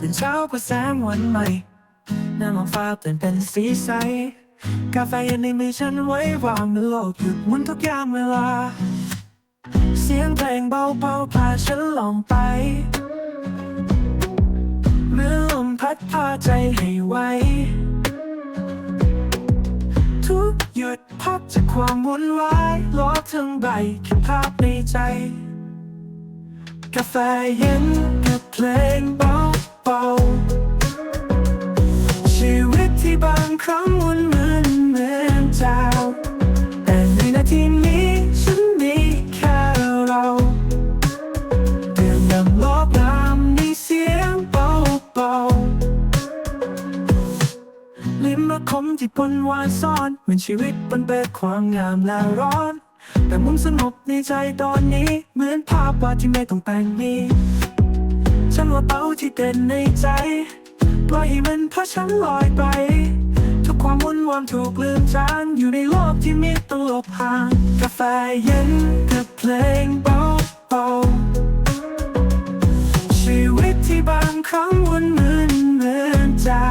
ตื่นเช้าเพื่อแสงวันใหม่หน้ามองฟ้าเปลี่ยนเป็นสีใส กาแฟเย็นในมือฉันไว้วางเมื่อโลกหยุดหมุนทุกอย่างเวลา เสียงเพลงเบาๆพาฉันลองไปเมื่อลมพัดพาใจให้ไวทุกหยุดพักจากความวุ่นวายลบทั้งใบแค่ภาพในใจ กาแฟเย็นกับเพลงเบา ๆ ชีวิตที่บางครั้งวนเหมือนเหมือนเจ้า แต่ในนาทีนี้ฉันมีแค่เราเดื่มน้ำลอบน้ำมีเสียงเบาๆ ลิ้มรสขมที่ปนวานซ่อนเหมือนชีวิตบนเบดความงามและร้อน แต่มุมสงบในใจตอนนี้ เหมือนภาพวาดที่ไม่ต้องแต่งมี ฉันว่าเป้าที่เด่นในใจปล่อยให้มันพาฉันลอยไป ทุกความวุ่นวามถูกลืมจางอยู่ในโลกที่มีตัวหลบห่างกาแฟเย็นกับเพลงเบาๆชีวิตที่บางครั้งวุ่นเหมือนเหมือนเจ้า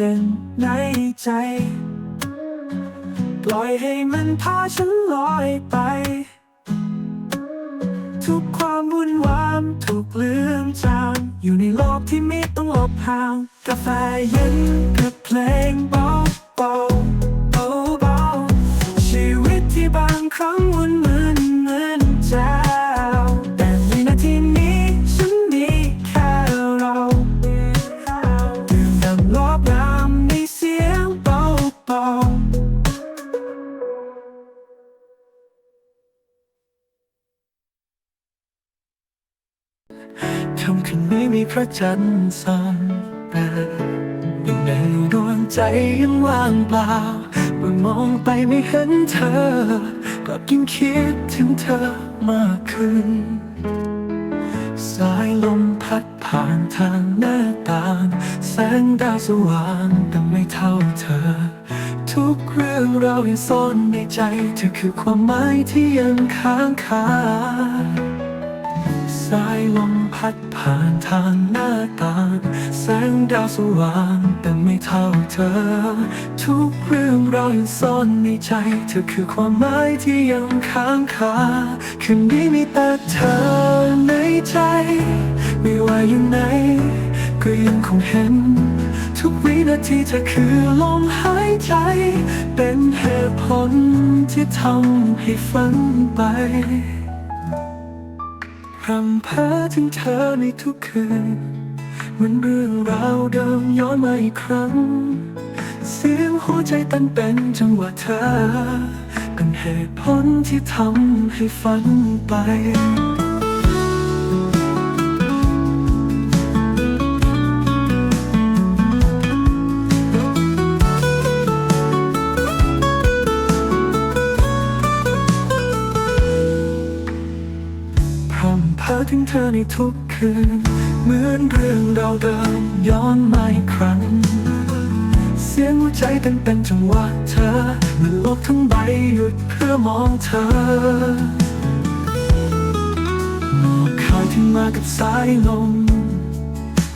เต้นในใจ ปล่อยให้มันพาฉันลอยไป ทุกความวุ่นวามถูกลืมจางอยู่ในโลกที่ไม่ต้องหลบห่าง กาแฟเย็นกับเพลงเบาๆ พระจันทร์ส่องแต่ในดวงใจยังว่างเปล่าเมื่อมองไปไม่เห็นเธอกลับยิ่งคิดถึงเธอมากขึ้น สายลมพัดผ่านทางหน้าต่าง แสงดาวสว่างแต่ไม่เท่าเธอ ทุกเรื่องเราวยังซ่อนในใจ เธอคือความหมายที่ยังค้างคา สายลมพัดผ่านทางหน้าต่าง แสงดาวสว่างแต่ไม่เท่าเธอ ทุกเรื่องราวยังซ่อนในใจ เธอคือความหมายที่ยังค้างคาคืนนี้มีแต่เธอในใจ ไม่ว่าอยู่ไหน ก็ยังคงเห็น ทุกวินาทีเธอคือลมหายใจ เป็นเหตุผลที่ทำให้ฝันไป รำเพ้อถึงเธอในทุกคืนเหมือนเรื่องราวเดิมย้อนมาอีกครั้ง เสียงหัวใจเต้นเป็นจังหวะเธอ เป็นเหตุผลที่ทำให้ฝันไป เธอในทุกคืน เหมือนเรื่องเราเดิมย้อนมาอีกครั้ง เสียงหัวใจเต้นเป็นจังหวะเธอเมื่อโลกทั้งใบหยุดเพื่อมองเธอหมอกขาวที่มากับสายลม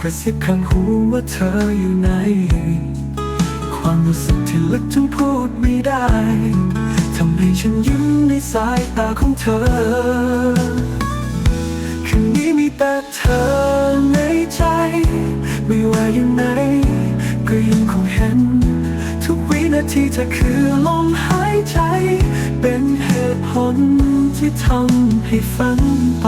กระซิบข้างหูว่าเธออยู่ไหน ความรู้สึกที่ลึกจนพูดไม่ได้ทำให้ฉันยิ้มในสายตาของเธอ แต่เธอในใจ ไม่ว่ายังไงก็ยังคงเห็น ทุกวินาทีเธอคือลมหายใจ เป็นเหตุผลที่ทำให้ฝันไป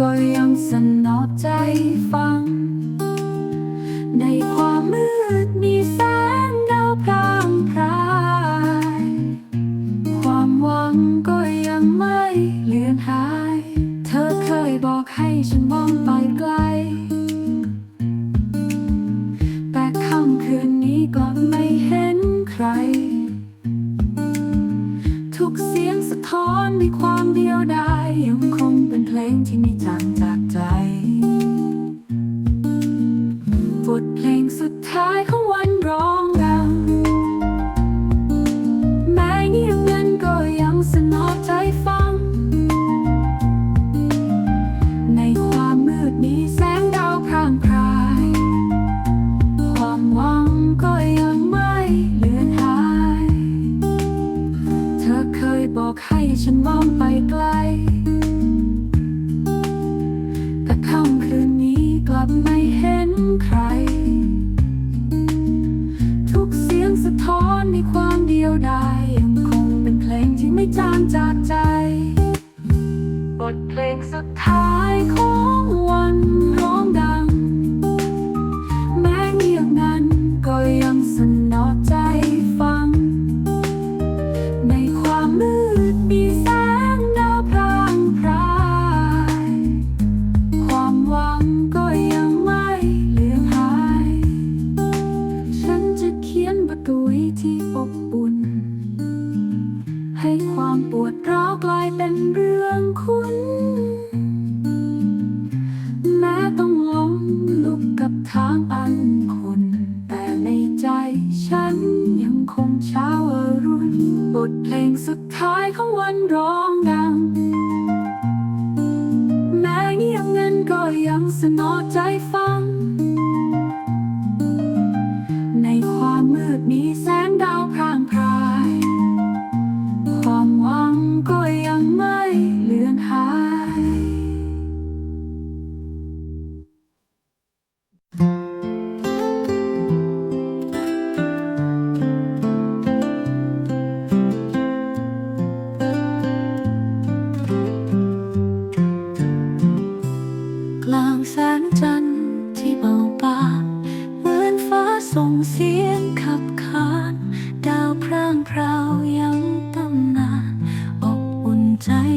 ก็ยังสนอใจฟัง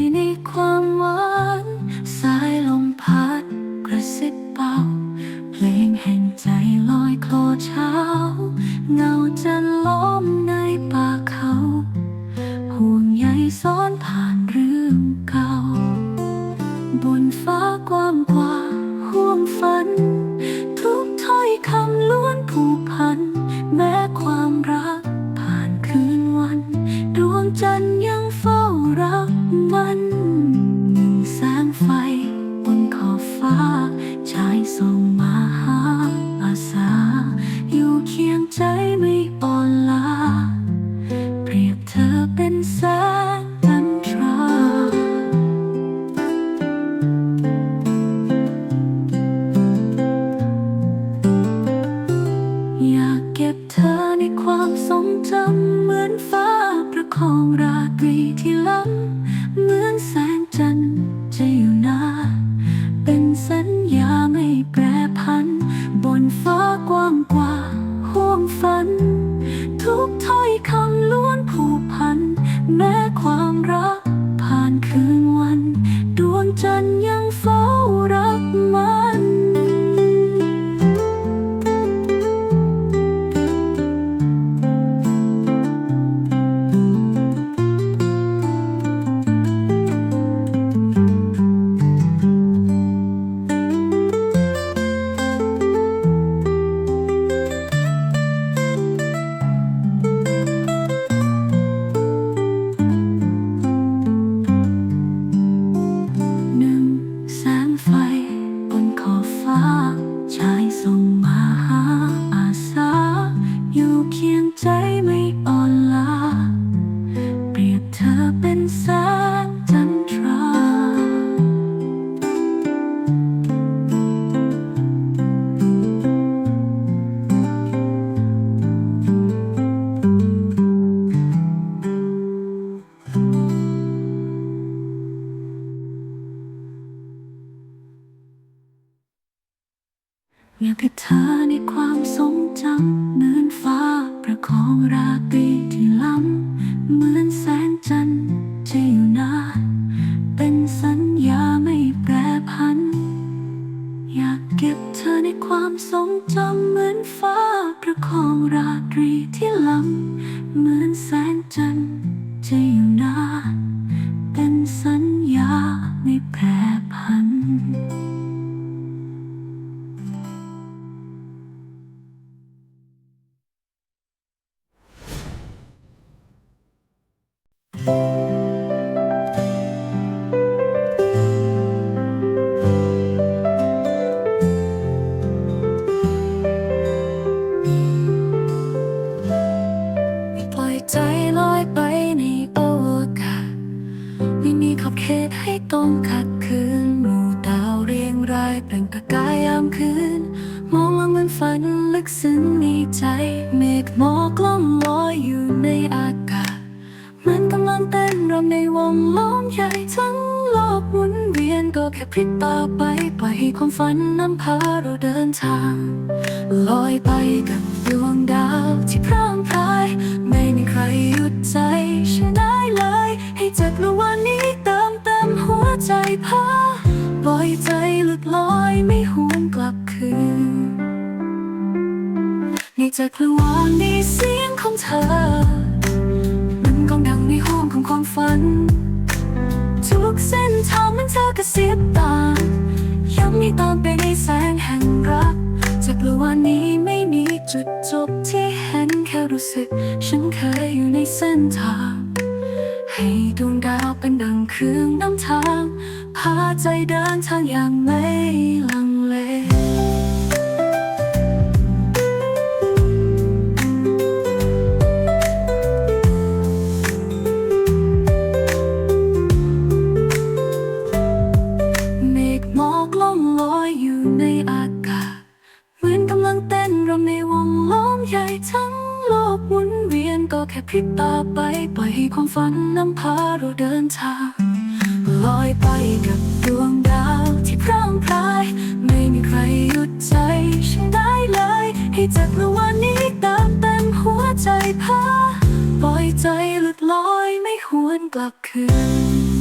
为你狂 รงจำเหมือนฟ้าประคองราตรีที่ล้ำเหมือนแส ครหยุดใจฉันได้เลย ให้จักรวาลนี้เติมเต็มหัวใจพาปล่อยใจหลุดลอยไม่หวนกลับคืนในจักรวาลนี้เสียงของเธอ มันกองดังในห้องของความฝัน ทุกเส้นทางมันเธอกระซิบตามย้ำให้ตามไปในแสงแห่งรักจากกลัวนี้ไม่มีจุดจบที่ รู้สึก ฉันเคยอยู่ในเส้นทาง ให้ดวงดาวเป็นดังเครื่องนำทาง พาใจเดินทางอย่างไม่ลัง งโลกหมุนเวียนก็แค่พริบตาไปปล่อยให้ความฝันนำพาเราเดินทางลอยไปกับดวงดาวที่พร่างพราย ไม่มีใครหยุดใจฉันได้เลย ให้จักรวาลนี้เติมเต็มหัวใจพาปล่อยใจหลุดลอยไม่หวนกลับคืน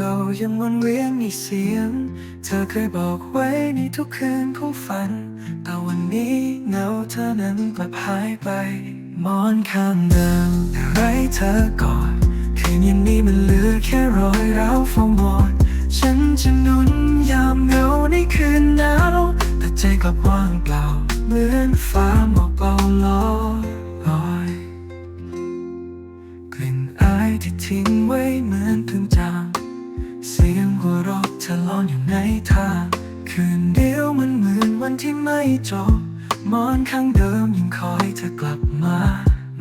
ก่าๆยังวนเวียนมีเสียง เธอเคยบอกไว้ในทุกคืนของฝัน แต่วันนี้เงาเธอนั้นกลับหายไป มอนข้างเดิมแต่ไรเธอก่อนคืนย่างนี้มันเหลือแค่รอยร้าวฟองหมดฉันจะนุนยามเหงาในคืนหนาวแต่ใจกลับว่างเปล่า เหมือนฟ้าหมอกเบาลอยลอยกลิ่นอายที่ทิ้งไว้เหมือนเพิ่งจาง ในทางคืนเดียวมันเหมือนวันที่ไม่จบมอนข้างเดิมยังคอยเธอกลับมา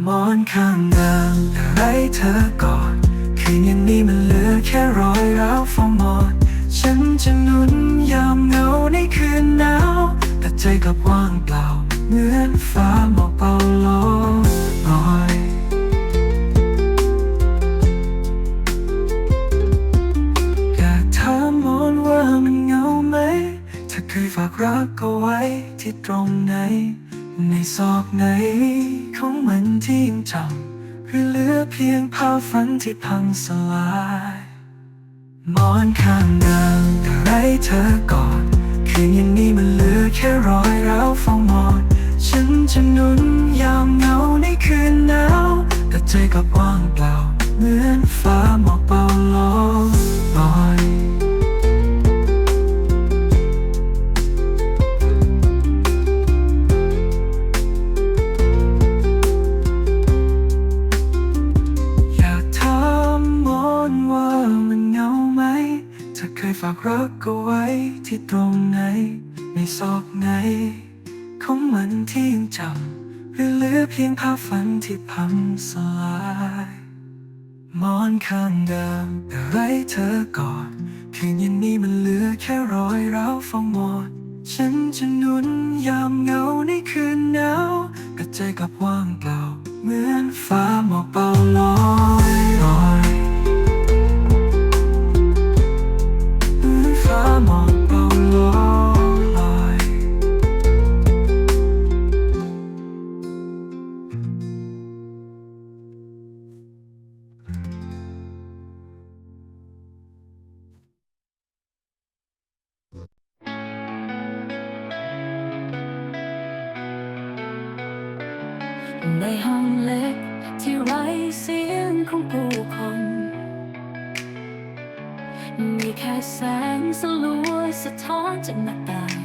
มอนข้างเดิมแต่ไรเธอก่อน คืนย่างนี้มันเหลือแค่รอยร้าวฟองหมดฉันจะนุนยามเหงาในคืนหนาวแต่ใจกลับว่างเปล่าเหมือนฟ้าหมอกเบาลอ ซอกไหนของมันที่ยังจำหรือเหลือเพียงภาพฝันที่พังสลายมอนข้างเดิมแต่ไรเธอก่อน คืนยังนี้มันเหลือแค่รอยร้าวฟองมอดฉันจะนุนยามเหงาในคืนหนาวแต่ใจกับ อาไงไหนในซอกไหน ของมันที่ยังจำหรือเหลือเพียงภาพฝันที่พังสลายมอนข้างเดิมแต่ไรเธอกอดเพียงยันนี้มันเหลือแค่รอยร้าวฟองหมดฉันจะนุนยามเงาในคืนหนาวกระใจกับว่างเปล่า เหมือนฟ้าหมอกเบาลอยลอย มีแค่แสงสลัวสะท้อนจากหน้าต่าง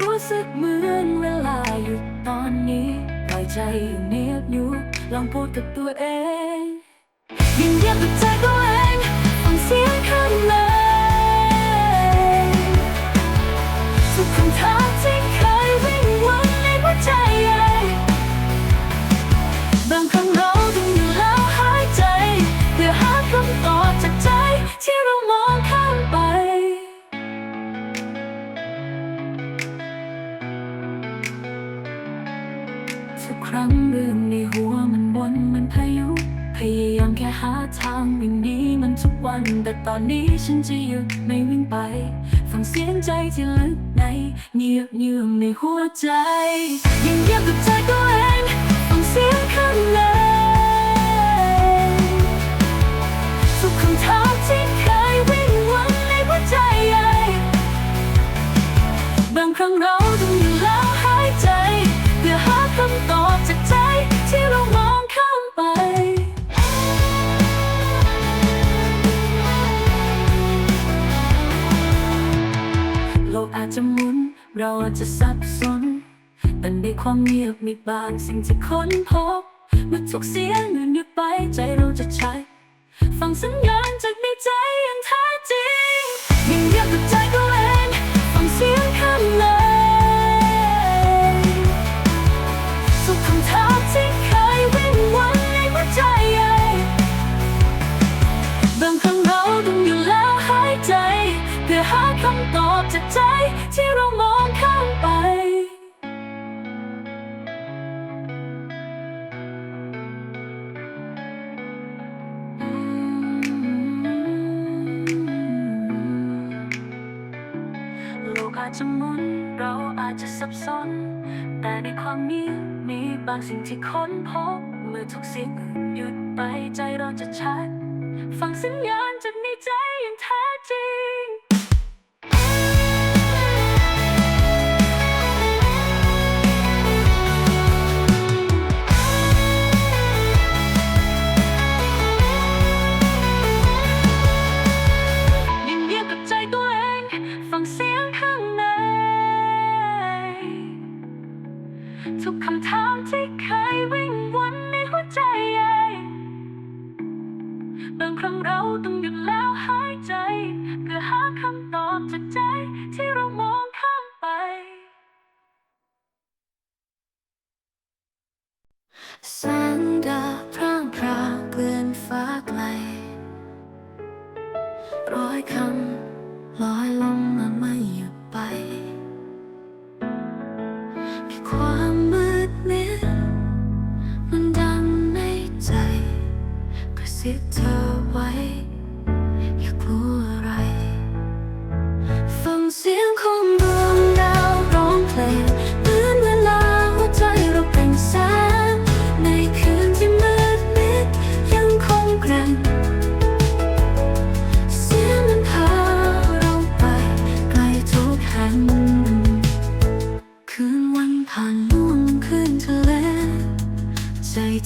รู้สึกเหมือนเวลาหยุดตอนนี้ปล่อยใจอยู่เนียบอยู่ลองพูดกับตัวเองยินเงียกกับใจก็ ตอนนี้ฉันจะหยุดไม่วิ่งไป ฟังเสียงใจที่ลึกในเงียบเยือในหัวใจยังเงียบกับใจตัวเอ จะหมุน เราอาจจะสับสน แต่ในความเงียบมีบางสิ่งที่ค้นพบเมื่อทุกเสียงเงินหยุดไปใจเราจะใช้ ฟังสัญญาณจากในใจอย่างแท้จริงยิ่งเงียบกับใจก็ำตอบจากใจที่เรามองข้ามไป โลกอาจจะหมุนเราอาจจะสับสน แต่ในความนี้มีบางสิ่งที่ค้นพบ เมื่อทุกสิ่งหยุดไปใจเราจะชัด ฟังสัญญาณจากในใจอย่างแท้จริงยิ่ง บางครั้งเราต้องหยุดแล้วหายใจ เพื่อหาคำตอบจากใจที่เรามอง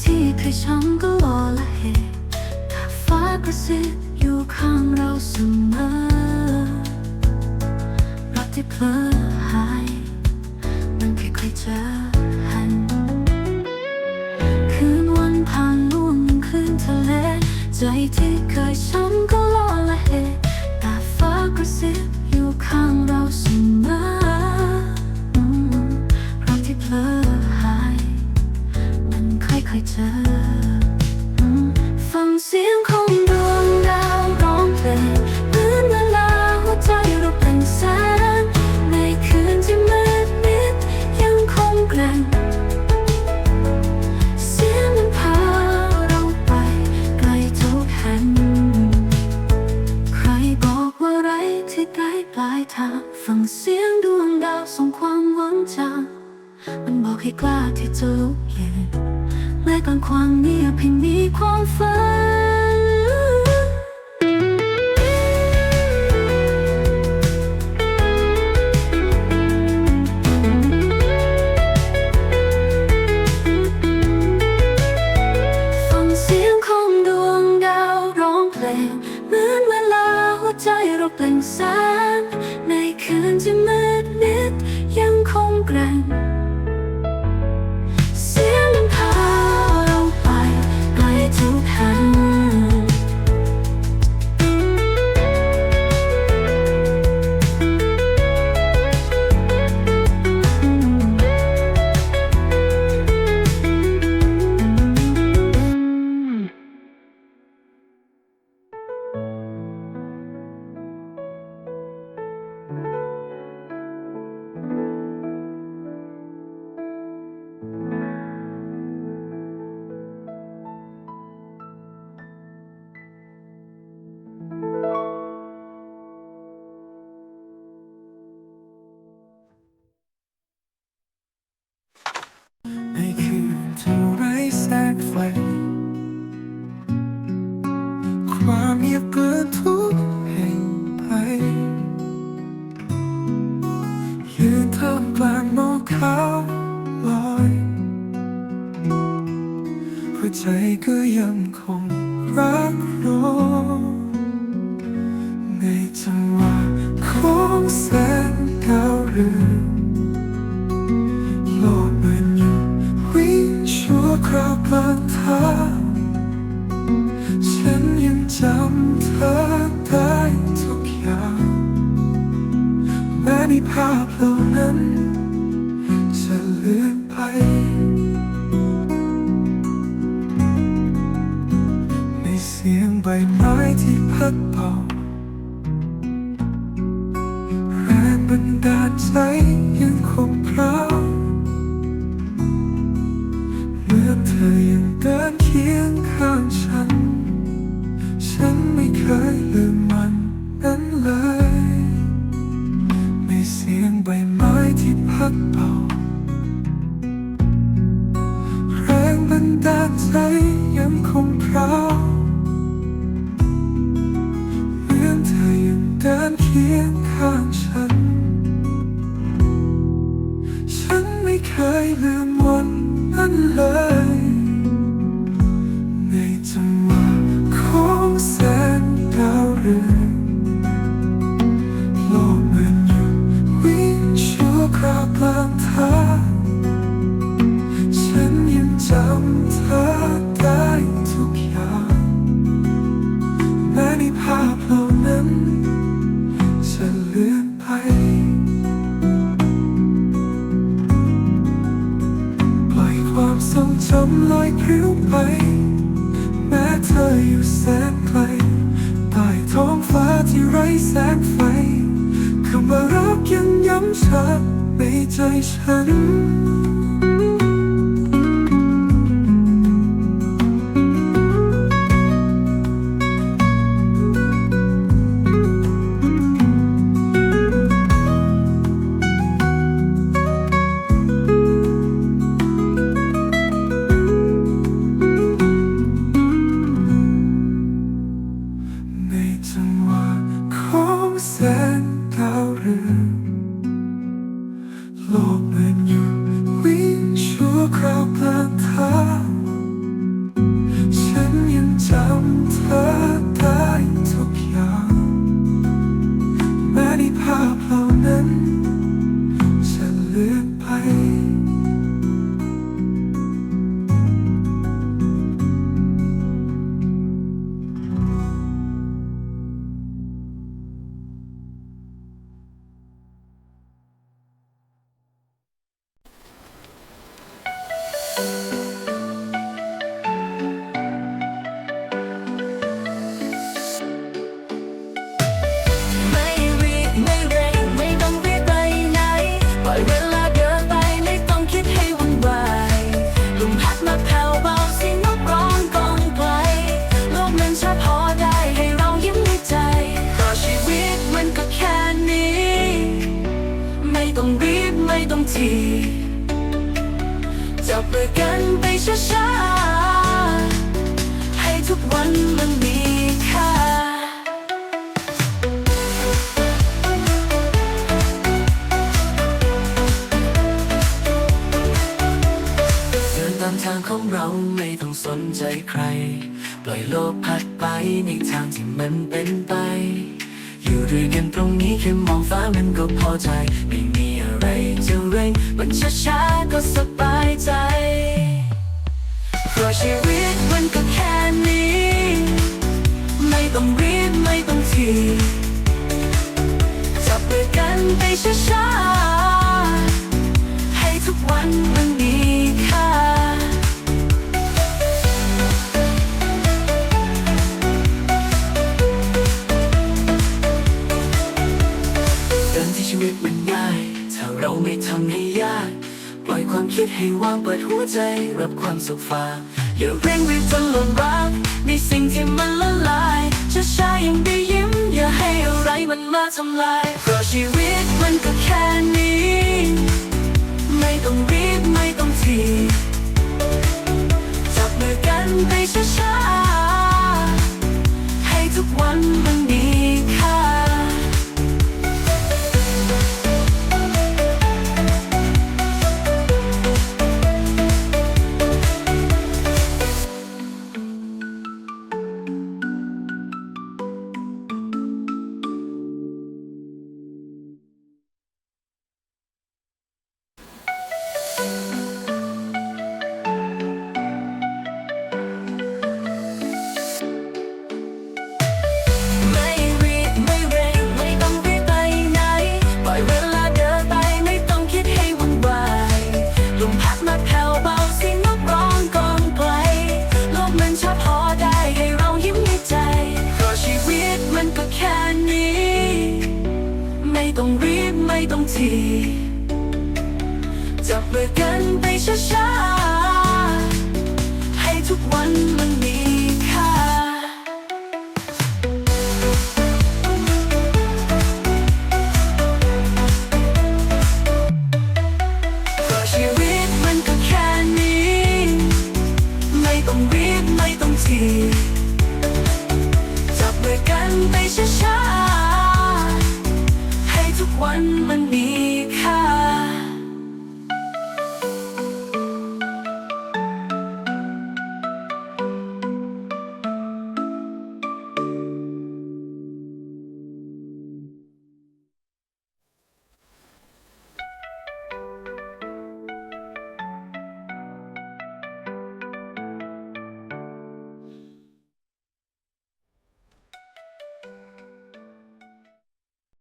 ที่เคยช้ำก็รอละเหตุแต่ฟ้ากระซิบอยู่ข้างเราเสมอรักที่เพลอหายมันค่อยๆเจอหัน คืนวันผ่านล่วงคืนทะเล ใจที่เคยช้ำายตาฟังเสียงดวงดาวส่งความหวังจากมันบอกให้กล้าที่จะลุกยืนแม้กลางความเงียบเพียงมีความฝัน 人。much. องฟ้ามันก็พอใจ ไม่มีอะไรจะเร่งมันช้าๆก็สบายใจ เพราะชีวิตมันก็แค่นี้ ไม่ต้องรีบไม่ต้องทีจับมือกันไปช้าๆให้ทุกวันมันดี ทำให้ยาก ปล่อยความคิดให้ว่างเปิดหัวใจ รับความสุขฟ้าอย่าเร่งรีบจนหล่นรักในสิ่งที่มันละลายช้าช้ายังได้ยิ้ม อย่าให้อะไรมันมาทำลาย เพราะชีวิตมันก็แค่นี้ ไม่ต้องรีบไม่ต้องทีจับมือกันไปช้าๆ